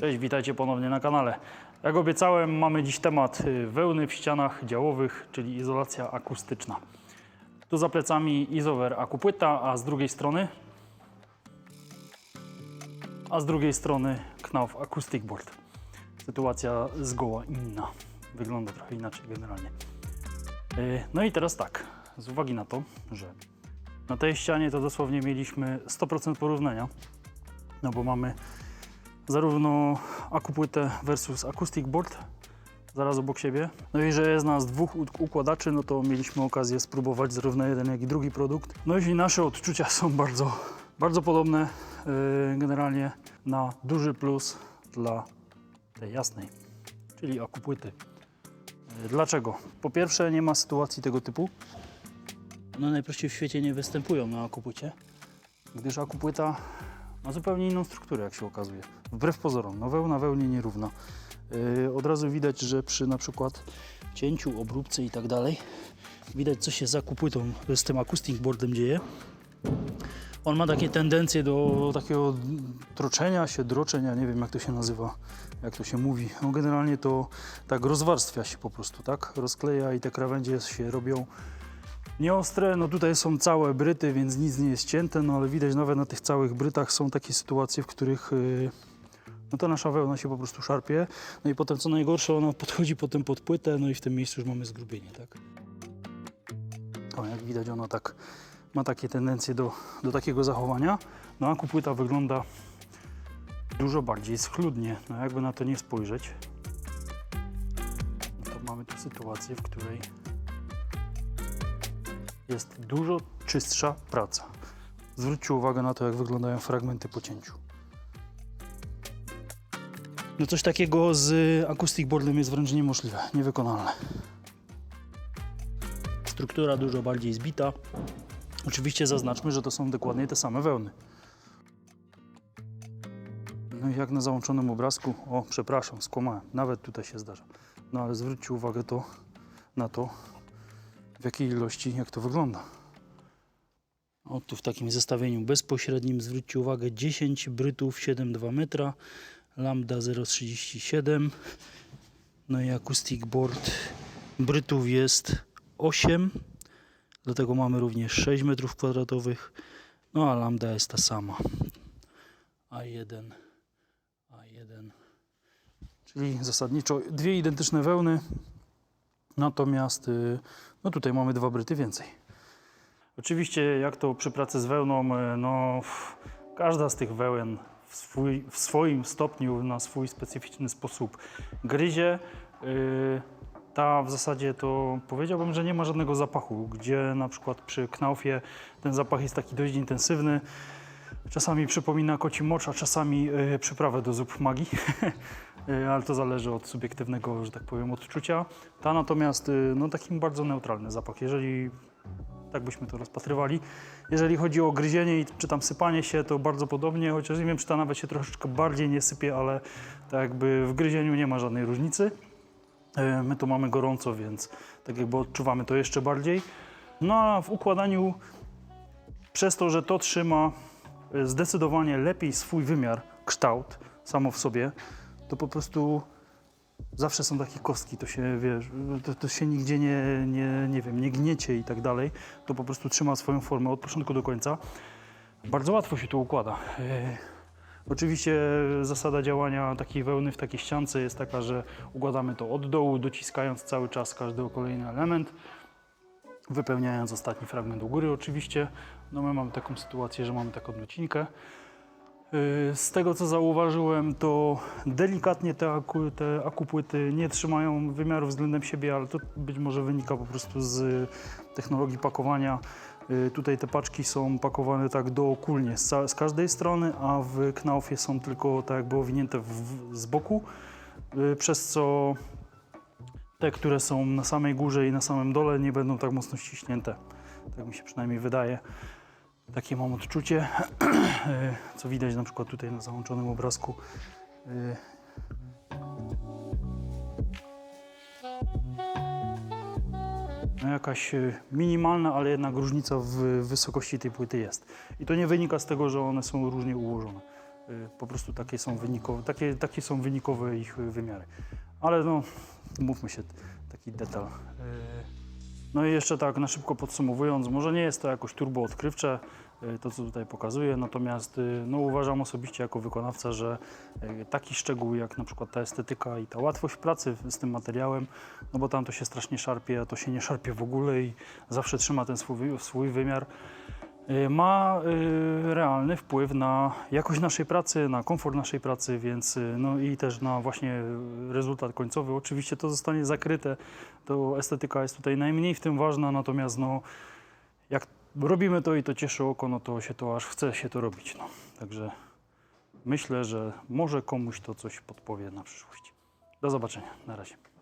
Cześć, witajcie ponownie na kanale. Jak obiecałem, mamy dziś temat y, wełny w ścianach działowych, czyli izolacja akustyczna. Tu za plecami izower akupłyta, a z drugiej strony a z drugiej strony Knauf Acoustic Board. Sytuacja zgoła inna. Wygląda trochę inaczej generalnie. Y, No i teraz tak, z uwagi na to, że na tej ścianie to dosłownie mieliśmy 100% porównania, no bo mamy zarówno akupłytę versus acoustic board zaraz obok siebie. No i że jest nas dwóch układaczy, no to mieliśmy okazję spróbować zarówno jeden, jak i drugi produkt. No i nasze odczucia są bardzo, bardzo podobne yy, generalnie na duży plus dla tej jasnej, czyli akupłyty. Yy, Dlaczego? Po pierwsze nie ma sytuacji tego typu. One najprościej w świecie nie występują na akupłycie, gdyż akupłyta ma zupełnie inną strukturę, jak się okazuje. Wbrew pozorom, no wełna wełnie nierówna. Yy, od razu widać, że przy na przykład cięciu, obróbce i tak dalej, widać co się z akupłytą, z tym acoustic boardem dzieje. On ma takie tendencje do takiego troczenia się, droczenia, nie wiem jak to się nazywa, jak to się mówi. No generalnie to tak rozwarstwia się po prostu, tak? Rozkleja i te krawędzie się robią nieostre. No tutaj są całe bryty, więc nic nie jest cięte, no ale widać nawet na tych całych brytach są takie sytuacje, w których yy, no to nasza wełna się po prostu szarpie. No i potem co najgorsze, ona podchodzi potem pod płytę, no i w tym miejscu już mamy zgrubienie, tak? O, jak widać ona tak ma takie tendencje do, do takiego zachowania. No a kupłyta wygląda dużo bardziej schludnie, no jakby na to nie spojrzeć. No to mamy tu sytuację, w której jest dużo czystsza praca. Zwróćcie uwagę na to, jak wyglądają fragmenty po cięciu. No coś takiego z acoustic boardem jest wręcz niemożliwe, niewykonalne. Struktura dużo bardziej zbita. Oczywiście zaznaczmy, że to są dokładnie te same wełny. No i jak na załączonym obrazku, o przepraszam, skłamałem, nawet tutaj się zdarza. No ale zwróćcie uwagę to, na to, w jakiej ilości, jak to wygląda. O, tu w takim zestawieniu bezpośrednim zwróćcie uwagę 10 brytów 7,2 metra, lambda 0,37 no i acoustic board brytów jest 8 dlatego mamy również 6 metrów kwadratowych no a lambda jest ta sama. A1 A1 czyli zasadniczo dwie identyczne wełny natomiast y, no tutaj mamy dwa bryty więcej Oczywiście, jak to przy pracy z wełną, e, no każda z tych wełen w, swój, w swoim stopniu, na swój specyficzny sposób gryzie. Yy, Ta w zasadzie to powiedziałbym, że nie ma żadnego zapachu, gdzie na przykład przy knaufie ten zapach jest taki dość intensywny. Czasami przypomina koci mocz, a czasami przyprawę do zup magii. Yy, ale to zależy od subiektywnego, że tak powiem, odczucia. Ta natomiast, yy, no taki bardzo neutralny zapach. Jeżeli tak byśmy to rozpatrywali. Jeżeli chodzi o gryzienie i czy tam sypanie się, to bardzo podobnie, chociaż nie wiem, czy ta nawet się troszeczkę bardziej nie sypie, ale tak jakby w gryzieniu nie ma żadnej różnicy. E, My tu mamy gorąco, więc tak jakby odczuwamy to jeszcze bardziej. No a w układaniu, przez to, że to trzyma e, zdecydowanie lepiej swój wymiar, kształt samo w sobie, to po prostu zawsze są takie kostki, to się, wiesz, to, to się nigdzie nie, nie, nie wiem, nie gniecie i tak dalej, to po prostu trzyma swoją formę od początku do końca. Bardzo łatwo się to układa. E, Oczywiście zasada działania takiej wełny w takiej ściance jest taka, że układamy to od dołu, dociskając cały czas każdy kolejny element, wypełniając ostatni fragment u góry oczywiście. No my mamy taką sytuację, że mamy taką odcinkę. Y, Z tego co zauważyłem, to delikatnie te, aku, te akupłyty nie trzymają wymiaru względem siebie, ale to być może wynika po prostu z technologii pakowania. Y, Tutaj te paczki są pakowane tak dookulnie z, z każdej strony, a w knaufie są tylko tak jakby owinięte w, z boku, y, przez co te, które są na samej górze i na samym dole nie będą tak mocno ściśnięte. Tak mi się przynajmniej wydaje. Takie mam odczucie, e, co widać na przykład tutaj na załączonym obrazku. E, No jakaś e, minimalna, ale jednak różnica w wysokości tej płyty jest. I to nie wynika z tego, że one są różnie ułożone. po prostu takie są wynikowe, takie, takie są wynikowe ich wymiary. Ale no, mówmy się, taki detal. No i jeszcze tak na szybko podsumowując, może nie jest to jakoś turbo odkrywcze, y, to co tutaj pokazuję, natomiast y, no, uważam osobiście jako wykonawca, że y, taki szczegół jak na przykład ta estetyka i ta łatwość pracy z tym materiałem, no bo tam to się strasznie szarpie, a to się nie szarpie w ogóle i zawsze trzyma ten swój, swój wymiar, ma y, realny wpływ na jakość naszej pracy, na komfort naszej pracy, więc y, no i też na właśnie y, rezultat końcowy. Oczywiście to zostanie zakryte, to estetyka jest tutaj najmniej w tym ważna, natomiast no jak robimy to i to cieszy oko, no to się to aż chce się to robić. No. Także myślę, że może komuś to coś podpowie na przyszłość. Do zobaczenia. Na razie.